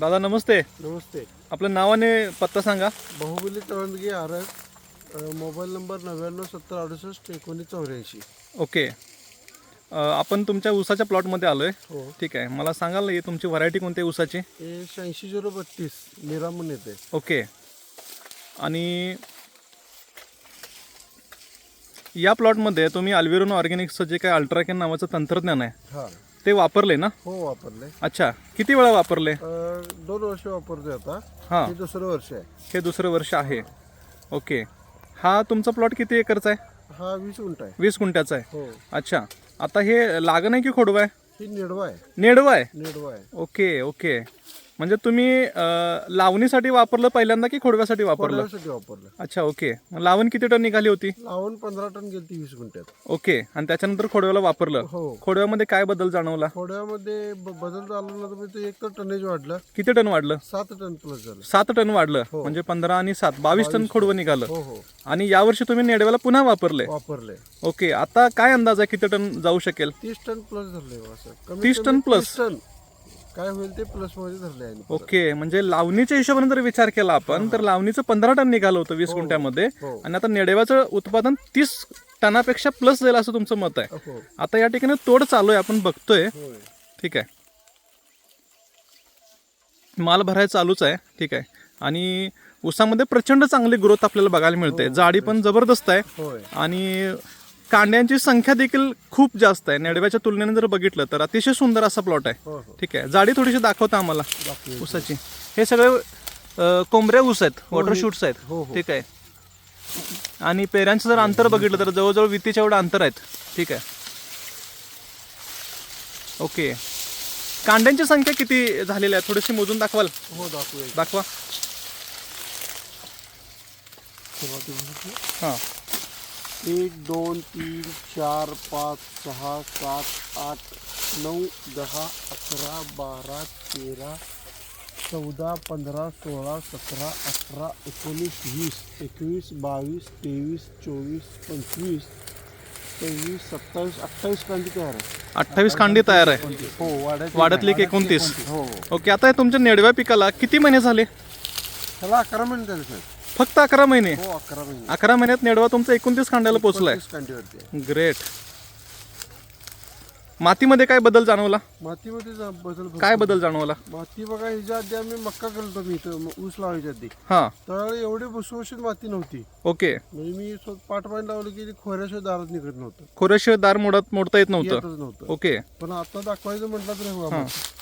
दादा नमस्ते. नमस्ते. आपलं नाव आणि पत्ता सांगा. बाहुबली तळंदगी आरग मोबाईल नंबर नव्याण्णव सत्तर अडुसष्ट एकोणीस चौऱ्याऐंशी. ओके. आपण तुमच्या ऊसाच्या प्लॉटमध्ये आलो आहे हो. ठीक आहे. मला सांगाल ही तुमची व्हरायटी कोणती आहे ऊसाची? हे शहाऐंशी झिरो बत्तीस निरामण येते. ओके. आणि या प्लॉटमध्ये तुम्ही अल्विरोन ऑर्गॅनिक्सचं जे काही अल्ट्राकेन नावाचं तंत्रज्ञान आहे हां. ते वापरले ना? हो वापरले. अच्छा. किती वेळा वापरले? अ, दोन वर्ष वापरतोय आता. हां. हे दुसरं वर्ष आहे. हे दुसरं वर्ष आहे. ओके. हा तुमचा प्लॉट किती एकरचा आहे? हा वीस गुंठ आहे. वीस गुंठ्याचा आहे. हो. अच्छा. आता हे लागण आहे की खोडवा आहे? ही निडवा आहे. नेडवा आहे? निडवा आहे. Okay okay. म्हणजे तुम्ही अं, लावणीसाठी वापरलं पहिल्यांदा की खोडव्यासाठी वापरलं? वापरलं. अच्छा ओके. मग लावण किती टन निघाली होती? लावून पंधरा टन गेलती वीस गुंठ्यात. ओके आणि त्याच्यानंतर खोडव्याला वापरलं. हो. खोडव्यामध्ये काय बदल जाणवला? खोड्यामध्ये ब- बदल झाला तर ते एक तर टनेज वाढलं. किती टन वाढलं? सात टन प्लस झालं. सात टन वाढलं म्हणजे पंधरा आणि सात बावीस टन खोडवं निघालं. हो हो. आणि यावर्षी तुम्ही नेडव्याला पुन्हा वापरले? वापरले. ओके आता काय अंदाज आहे किती टन जाऊ शकेल? तीस टन प्लस असं. कमीत 30 टन? 30 टन. काय होईल ते प्लसमध्ये धरले आहे. ओके म्हणजे लावणीच्या हिशोबाने जर विचार केला आपण तर लावणीचं पंधरा टन निघालं होतं वीस गुंठ्यामध्ये हो. आणि आता नेडव्याचं उत्पादन तीस टनापेक्षा प्लस जाईल असं तुमचं मत आहे. हो. आता या ठिकाणी तोड चालू आहे आपण बघतोय. होय ठीक आहे. माल भरायला चालूच आहे ठीक आहे. आणि ऊसामध्ये प्रचंड चांगली ग्रोथ आपल्याला बघायला मिळते. जाडी पण जबरदस्त आहे. होय. आणि कांड्यांची संख्या देखील खूप जास्त आहे. नेडव्याच्या तुलनेने जर बघितलं तर अतिशय सुंदर असा प्लॉट आहे. हो हो. ठीक आहे. जाडी थोडीशी दाखवता आम्हाला. ऊसाची. हे सगळे अ, कोंबड्या ऊस आहेत. वॉटर शूट्स आहेत. हो, हो. ठीक आहे. आणि पेऱ्यांचं जर अंतर बघितलं तर जवळजवळ वितीच्या एवढं अंतर आहेत. ठीक आहे. ओके. कांड्यांची संख्या किती झालेली आहे? थोडीशी मोजून दाखवाल? हो दाखवा सुरुवातीपासून. हां. एक दोन तीन चार पाच सहा सात आठ नऊ दहा अकरा बारा तेरा चौदा पंधरा सोळा सतरा अठरा एकोणीस वीस एकवीस बावीस तेवीस चोवीस पंचवीस तेवीस सत्तावीस अठ्ठावीस कांडी तयार आहे. अठ्ठावीस कांडी तयार आहे. हो वाड्यात वाड्यातली एक एकोणतीस. हो हो. ओके आता हे तुमच्या नेडव्या पिकाला किती महिने झाले? त्याला अकरा महिने झाले साहेब फक्त अकरा महिने? हो अकरा महिने. अकरा महिन्यात नेडवा तुमचा एकोणतीस कांडीवरती आहे. ग्रेट मातीमध्ये काय बदल जाणवला? मातीमध्ये जा- बदल भरपूर. काय बदल जाणवला? माती बघा ह्याच्या आधी आम्ही मक्का केलतो मी इथं म- ऊस लावायच्या आधी. हां. तर एवढी भुसभुशीत माती नव्हती. ओके. म्हणजे मी स्व- पाठपाणी लावलं की खोऱ्याशिवाय दारात निघत नव्हतं. खोऱ्याशिवाय दार मोडत मोडता येत नव्हतं. येतच नव्हतं. ओके. पण आता दाखवायचं म्हटलं तर हे बघा. माती.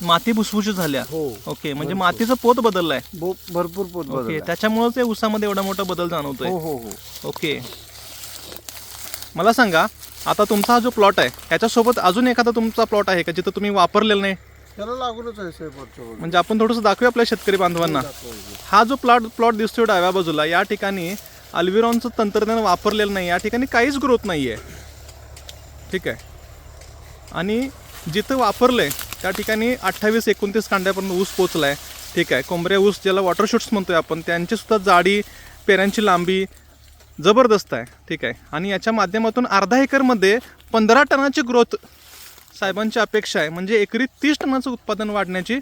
माती भुसभुशीत झाल्या. हो. ओके म्हणजे मातीचं पोत बदललाय. भरपूर पोत ओके. त्याच्यामुळे ते ऊसामध्ये एवढा मोठा बदल जाणवतोय. हो हो हो. ओके मला सांगा आता तुमचा हा जो प्लॉट आहे याच्यासोबत अजून एखादा तुमचा प्लॉट आहे का जिथं तुम्ही वापरलेलं नाही? त्याला लागूनच आहे. म्हणजे आपण थोडंसं दाखवूया आपल्या शेतकरी बांधवांना. हा जो प्लॉट प्लॉट दिसतोय डाव्या बाजूला या ठिकाणी अल्विरॉनचं तंत्रज्ञान वापरलेलं नाही या ठिकाणी काहीच ग्रोथ नाही आहे ठीक आहे. आणि जिथं वापरलंय त्या ठिकाणी अठ्ठावीस एकोणतीस कांड्यापर्यंत ऊस पोचलाय. ठीक आहे. कोंबऱ्या ऊस ज्याला वॉटर शूट्स म्हणतोय आपण त्यांची सुद्धा जाडी पेऱ्यांची लांबी जबरदस्त आहे. ठीक आहे. आणि याच्या माध्यमातून अर्धा एकरमध्ये पंधरा टनाची ग्रोथ साहेबांची अपेक्षा आहे. म्हणजे एकरी तीस टनाचं उत्पादन वाढण्याची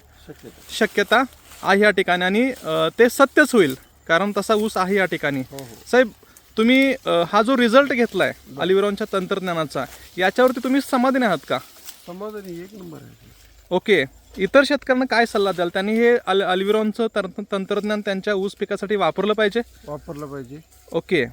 शक्यता आहे या ठिकाणी. आणि ते सत्यच होईल. कारण तसा ऊस आहे या ठिकाणी. हो हो. साहेब तुम्ही हा जो रिझल्ट घेतलाय अलिविरॉनच्या तंत्रज्ञानाचा याच्यावरती तुम्ही समाधानी आहात का? समाधानी एक नंबर आहे ओके. इतर शेतकऱ्यांना काय सल्ला द्याल? त्यांनी हे अल अलिविरॉनचं तंत्रज्ञान त्यांच्या ऊस पिकासाठी वापरलं पाहिजे? वापरलं पाहिजे. ओके.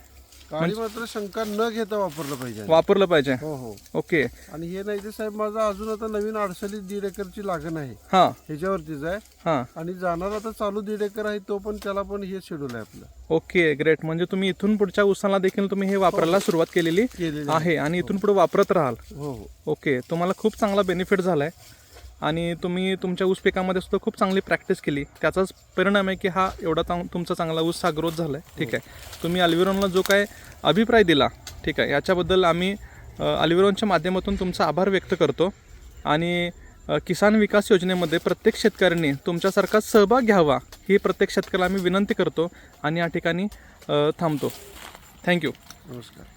काळी मात्र शंका न घेता वापरलं पाहिजे. वापरलं पाहिजे. हो हो. ओके. आणि हे नाही ते साहेब माझा अजून आता नवीन अडसली दीड एकरची लागण आहे. हां. ह्याच्यावरतीच आहे. हां. आणि जाणार आता चालू दीड एकर आहे तो पण त्याला पण हे शेड्यूल आहे आपलं. ओके ग्रेट म्हणजे तुम्ही इथून पुढच्या ऊसाला देखील तुम्ही हे वापरायला सुरुवात केलेली केलेलं आहे. आणि इथून पुढे वापरत राहाल. हो हो. ओके तुम्हाला खूप चांगला बेनिफिट झाला आहे आणि तुम्ही तुमच्या ऊस पिकामध्ये सुद्धा खूप चांगली प्रॅक्टिस केली. त्याचाच परिणाम आहे की हा एवढा चांग तुमचा चांगला ऊस हा ग्रोथ झाला आहे ठीक आहे. तुम्ही अल्विरॉनला जो काय अभिप्राय दिला ठीक आहे याच्याबद्दल आम्ही अल्विरॉनच्या माध्यमातून तुमचा आभार व्यक्त करतो. आणि किसान विकास योजनेमध्ये प्रत्येक शेतकऱ्यांनी तुमच्यासारखा सहभाग घ्यावा ही प्रत्येक शेतकऱ्याला आम्ही विनंती करतो आणि या ठिकाणी थांबतो. थँक्यू नमस्कार.